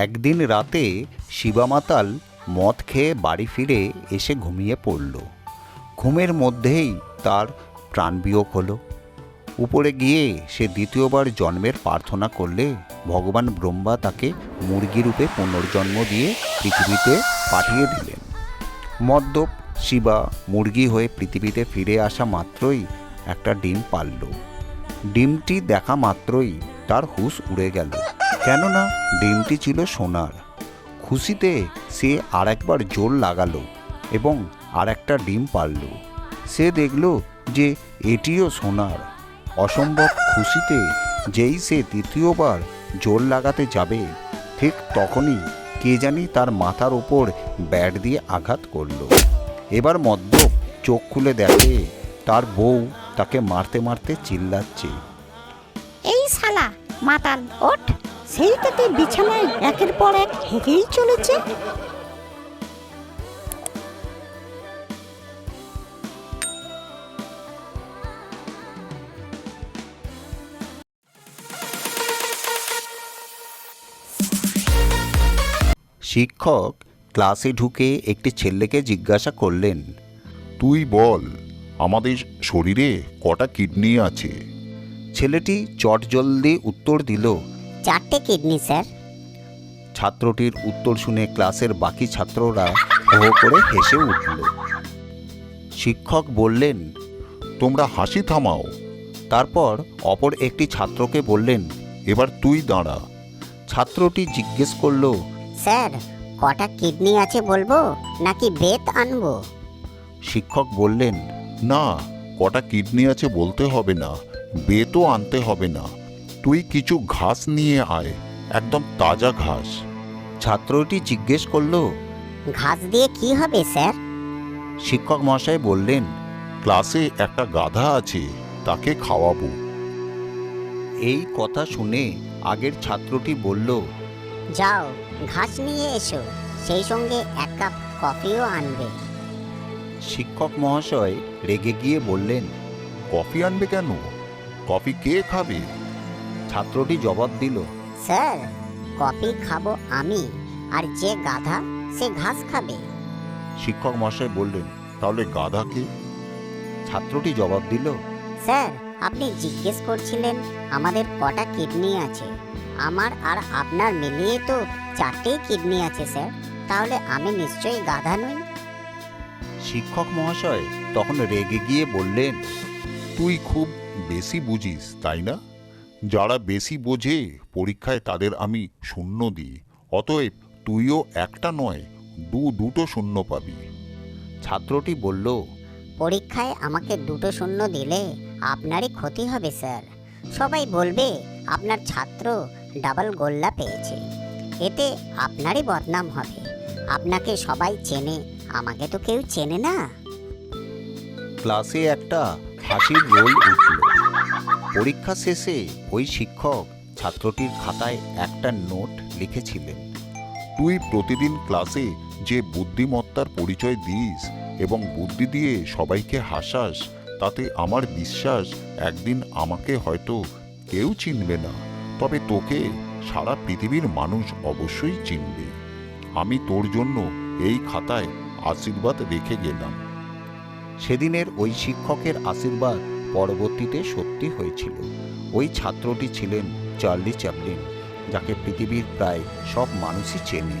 একদিন রাতে শিবামাতাল মদ খেয়ে বাড়ি ফিরে এসে ঘুমিয়ে পড়ল। ঘুমের মধ্যেই তার প্রাণবিয়োগ হলো। উপরে গিয়ে সে দ্বিতীয়বার জন্মের প্রার্থনা করলে ভগবান ব্রহ্মা তাকে মুরগি রূপে পুনর্জন্ম দিয়ে পৃথিবীতে পাঠিয়ে দিলেন। মদ্যপ, শিবা মুরগি হয়ে পৃথিবীতে ফিরে আসা মাত্রই একটা ডিম পারল ডিমটি দেখা মাত্রই তার হুঁশ উড়ে গেল। কেননা ডিমটি ছিল সোনার। খুশিতে সে আর একবার জোর লাগালো এবং আর একটা ডিম পারল। সে দেখল যে এটিও সোনার। অসম্ভব খুশিতে যেই সে তৃতীয়বার জোর লাগাতে যাবে, ঠিক তখনই কে জানি তার মাথার ওপর ব্যাট দিয়ে আঘাত করল। এবার মদ্যপ চোখ খুলে দেখে তার বউ তাকে মারতে মারতে চিল্লাচ্ছে। এই শালা, মাতাল, ওঠ। সেই থেকে বিছানায় একের পর এক হেঁকেই চলেছে। শিক্ষক ক্লাসে ঢুকে একটি ছেলেকে জিজ্ঞাসা করলেন তুই বল আমাদের শরীরে কটা কিডনি আছে? ছেলেটি চটজলদি উত্তর দিল চারটে কিডনি স্যার। ছাত্রটির উত্তর শুনে ক্লাসের বাকি ছাত্ররা হো করে হেসে উঠল। শিক্ষক বললেন তোমরা হাসি থামাও। তারপর অপর একটি ছাত্রকে বললেন এবার তুই দাঁড়া। ছাত্রটি জিজ্ঞেস করল স্যার কটা কিডনি আছে বলব নাকি বেত আনব? শিক্ষক বললেন না কটা কিডনি আছে বলতে হবে না বেতও আনতে হবে না। তুই কিছু ঘাস নিয়ে আয় একদম তাজা ঘাস। ছাত্রটি জিজ্ঞেস করল ঘাস দিয়ে কি হবে স্যার? শিক্ষক মশাই বললেন ক্লাসে একটা গাধা আছে তাকে খাওয়াবো। এই কথা শুনে আগের ছাত্রটি বলল যাও ঘাস নিয়ে এসো সেই সঙ্গে এক কাপ কফিও আনবে। শিক্ষক মহাশয় রেগে গিয়ে বললেন কফি আনবে কেন? কফি কে খাবে? ছাত্রটি জবাব দিল স্যার কপি খাব আমি আর যে গাধা সে ঘাস খাবে। শিক্ষক মহাশয় বললেন তাহলে গাধাকে ছাত্রটি জবাব দিল স্যার আপনি জিজ্ঞেস করছিলেন আমাদের কটা কিডনি আছে। আমার আর আপনার মিলিয়ে তো চারটেই কিডনি আছে স্যার। তাহলে আমি নিশ্চয়ই গাধা নই? শিক্ষক মহাশয় তখন রেগে গিয়ে বললেন তুই খুব বেশি বুঝিস তাই না? যারা বেশি বোঝে পরীক্ষায় তাদের আমি শূন্য দিই। অতএব তুইও একটা নয় দু দুটো শূন্য পাবি। ছাত্রটি বলল পরীক্ষায় আমাকে দুটো শূন্য দিলে আপনারই ক্ষতি হবে স্যার। সবাই বলবে আপনার ছাত্র ডাবল গোল্লা পেয়েছে। এতে আপনারই বদনাম হবে। আপনাকে সবাই চেনে আমাকে তো কেউ চেনে না। ক্লাসে একটা হাসির রোল উঠল। পরীক্ষা শেষে ওই শিক্ষক ছাত্রটির খাতায় একটা নোট লিখেছিলেন। তুই প্রতিদিন ক্লাসে যে বুদ্ধিমত্তার পরিচয় দিস এবং বুদ্ধি দিয়ে সবাইকে হাসাস, তাতে আমার বিশ্বাস একদিন আমাকে হয়তো কেউ চিনবে না। তবে তোকে সারা পৃথিবীর মানুষ অবশ্যই চিনবে। আমি তোর জন্য এই খাতায় আশীর্বাদ রেখে গেলাম। সেদিনের ওই শিক্ষকের আশীর্বাদ পরবর্তীতে সত্যি হয়েছিল। ওই ছাত্রটি ছিলেন চার্লি চ্যাপলিন যাকে পৃথিবীর প্রায় সব মানুষই চেনে।